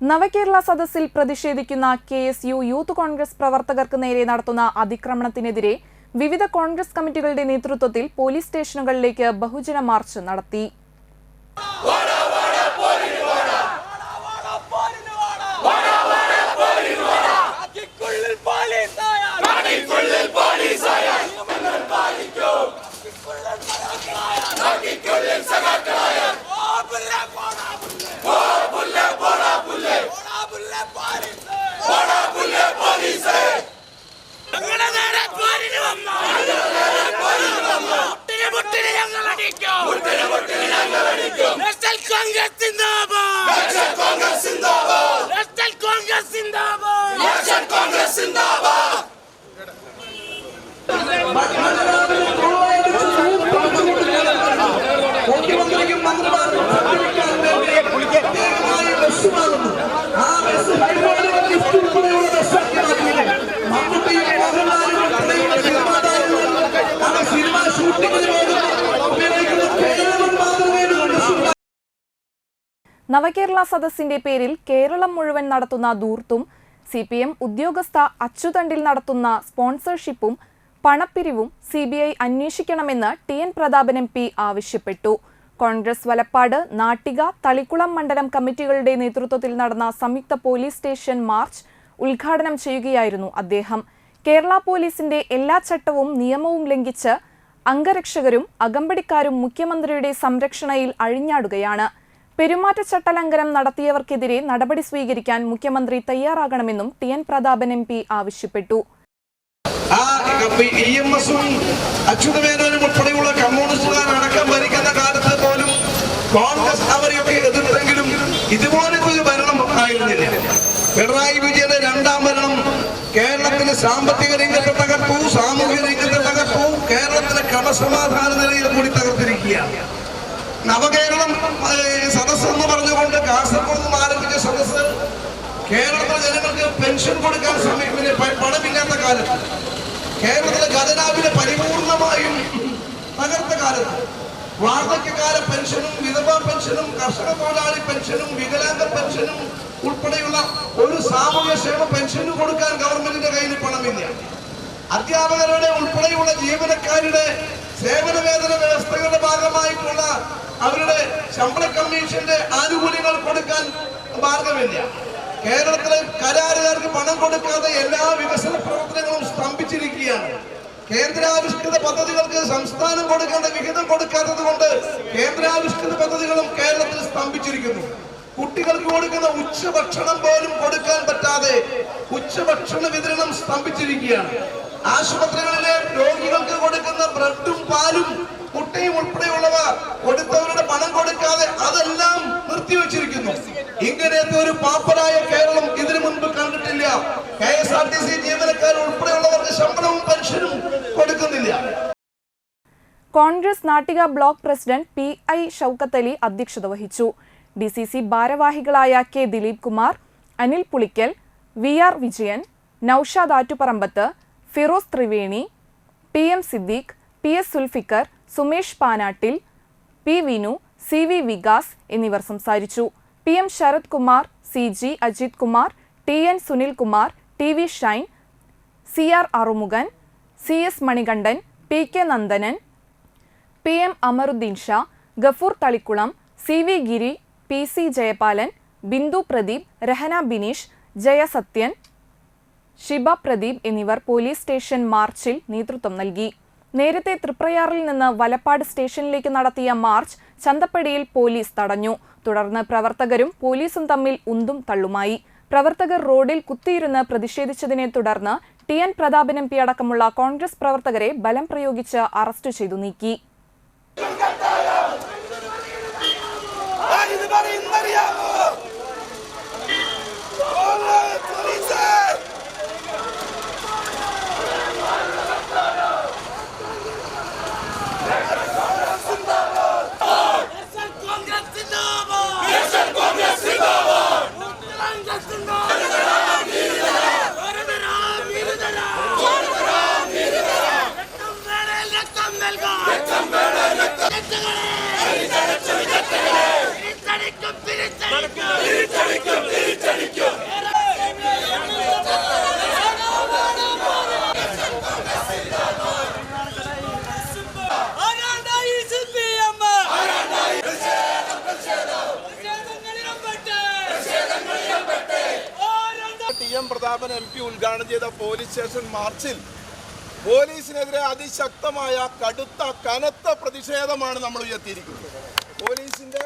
നവകേരള സദസ്സിൽ പ്രതിഷേധിക്കുന്ന K S U youth Congress പ്രവർത്തകർക്ക് നേരെ നടത്തുന്ന അതിക്രമണത്തിനെതിരെ വിവിധ കോൺഗ്രസ് കമ്മിറ്റികളുടെ നേതൃത്വത്തിൽ പോലീസ് സ്റ്റേഷനുകളിലേക്ക് ബഹുജന മാർച്ച് നടത്തി. സിന്ദാബാദ് മുഖ്യമന്ത്രിക്കും മന്ത്രിമാർക്കും ആ ബസ് ഹൈക്കോടതിയുടെ നവകേരള സദസ്സിന്റെ പേരിൽ കേരളം മുഴുവൻ നടത്തുന്ന ദൂർത്തും സി പി എം ഉദ്യോഗസ്ഥ അച്ചുതണ്ടിൽ നടത്തുന്ന സ്പോൺസർഷിപ്പും പണപ്പിരിവും സി ബി ഐ അന്വേഷിക്കണമെന്ന് T N Prathapan M P ആവശ്യപ്പെട്ടു. കോൺഗ്രസ് വലപ്പാട് നാട്ടിക തളിക്കുളം മണ്ഡലം കമ്മിറ്റികളുടെ നേതൃത്വത്തിൽ നടന്ന സംയുക്ത പോലീസ് സ്റ്റേഷൻ മാർച്ച് ഉദ്ഘാടനം ചെയ്യുകയായിരുന്നു അദ്ദേഹം. കേരള പോലീസിന്റെ എല്ലാ ചട്ടവും നിയമവും ലംഘിച്ച് അംഗരക്ഷകരും അകമ്പടിക്കാരും മുഖ്യമന്ത്രിയുടെ സംരക്ഷണയിൽ അഴിഞ്ഞാടുകയാണ്. പെരുമാറ്റച്ചട്ടലംഘനം നടത്തിയവർക്കെതിരെ നടപടി സ്വീകരിക്കാൻ മുഖ്യമന്ത്രി തയ്യാറാകണമെന്നും T N Prathapan M P ആവശ്യപ്പെട്ടു. ആയിരുന്നില്ല പിണറായി വിജയന്റെ രണ്ടാം ഭരണം കേരളത്തിലെ സാമ്പത്തിക രംഗത്തെ തകർത്തു സാമൂഹ്യ രംഗത്തെ തകർത്തു കേരളത്തിലെ ക്രമസമാധാന നിലയിൽ കൂടി തകർത്തിരിക്കുകയാണ്. നവകേരളം സദസ് എന്ന് പറഞ്ഞുകൊണ്ട് കാസർഗോഡ് നിന്ന് ആരംഭിച്ച സദസ് കേരളത്തിലെ ജനങ്ങൾക്ക് പെൻഷൻ കൊടുക്കാൻ സമയം പണമില്ലാത്ത കാലത്ത്. കേരളത്തിലെ ഖജനാവിനെ പരിപൂർണമായും തകർത്ത കാലത്ത്. വാർദ്ധക്യകാല പെൻഷനും വിധവാ പെൻഷനും കർഷക തൊഴിലാളി പെൻഷനും വികലാംഗ പെൻഷനും ഉൾപ്പെടെയുള്ള ഒരു സാമൂഹ്യക്ഷേമ പെൻഷനും കൊടുക്കാൻ ഗവൺമെന്റിന്റെ കയ്യിൽ പണമില്ല. അധ്യാപകരുടെ ഉൾപ്പെടെയുള്ള ജീവനക്കാരുടെ സേവന വേതന വ്യവസ്ഥകളുടെ ഭാഗമായിട്ടുള്ള അവരുടെ ശമ്പള കമ്മീഷന്റെ ആനുകൂല്യങ്ങൾ കൊടുക്കാൻ മാർഗമില്ല. കേരളത്തിലെ കരാറുകാർക്ക് പണം കൊടുക്കാതെ എല്ലാ വികസന പ്രവർത്തനങ്ങളും സ്തംഭിച്ചിരിക്കുകയാണ്. കേന്ദ്രാവിഷ്കൃത പദ്ധതികൾക്ക് സംസ്ഥാനം കൊടുക്കേണ്ട വിഹിതം കൊടുക്കാത്തത് കൊണ്ട് കേന്ദ്രാവിഷ്കൃത പദ്ധതികളും കേരളത്തിൽ സ്തംഭിച്ചിരിക്കുന്നു. കുട്ടികൾക്ക് കൊടുക്കുന്ന ഉച്ചഭക്ഷണം പോലും കൊടുക്കാൻ പറ്റാതെ ഉച്ചഭക്ഷണ വിതരണം സ്തംഭിച്ചിരിക്കുകയാണ്. ആശുപത്രികളിലെ രോഗികൾക്ക് കൊടുക്കുന്ന ബ്രെഡും പാലും മുട്ടയും ഉൾപ്പെടെയുള്ളവ കൊടുത്തവരുടെ പണം കൊടുക്കാതെ അതെല്ലാം നിർത്തിവെച്ചിരിക്കുന്നു. ഇങ്ങനത്തെ ഒരു പാപ്പരായ കേരളം ഇതിനു മുൻപ് കണ്ടിട്ടില്ല. K S R T C ജീവനക്കാർ ഉൾപ്പെടെയുള്ളവർക്ക് ശമ്പളവും പെൻഷനും കൊടുക്കുന്നില്ല. Congress Nattika block president P I Shoukathali അധ്യക്ഷത വഹിച്ചു. ഡി സി സി ഭാരവാഹികളായ K Dileep Kumar Anil Pulickal V R Vijayan Noushad Attuparambath Firoz Triveni P M Siddique P S Sulfikar Sumesh Panattil P Vinu C V Vikas എന്നിവർ സംസാരിച്ചു. P M Sarath Kumar C G Ajith Kumar T N Sunilkumar T V Shine C R Arumukhan C S Manikandan P K Nandanan P M Amaruddin Sha Gafoor Thalikulam C V Giri P C Jayapalan Bindu Pradeep Rahana Bineesh Jayasathyan Shiba Pradeep എന്നിവർ police station മാർച്ചിൽ നേതൃത്വം നൽകി. നേരത്തെ തൃപ്രയാറിൽ നിന്ന് വലപ്പാട് സ്റ്റേഷനിലേക്ക് നടത്തിയ March ചന്തപ്പടിയിൽ police തടഞ്ഞു. തുടർന്ന് പ്രവർത്തകരും പോലീസും തമ്മിൽ ഉന്തും തള്ളുമായി. പ്രവർത്തകർ റോഡിൽ കുത്തിയിരുന്ന് പ്രതിഷേധിച്ചതിനെ തുടർന്ന് T N Prathapan M P അടക്കമുള്ള കോൺഗ്രസ് പ്രവർത്തകരെ ബലം പ്രയോഗിച്ച് അറസ്റ്റ് ചെയ്തു നീക്കി. പ്രതാപൻ എം പി ഉദ്ഘാടനം ചെയ്ത പോലീസ് സ്റ്റേഷൻ മാർച്ചിൽ പോലീസിനെതിരെ അതിശക്തമായ കടുത്ത കനത്ത പ്രതിഷേധമാണ് നമ്മൾ ഉയർത്തിയിരിക്കുന്നത്. പോലീസിന്റെ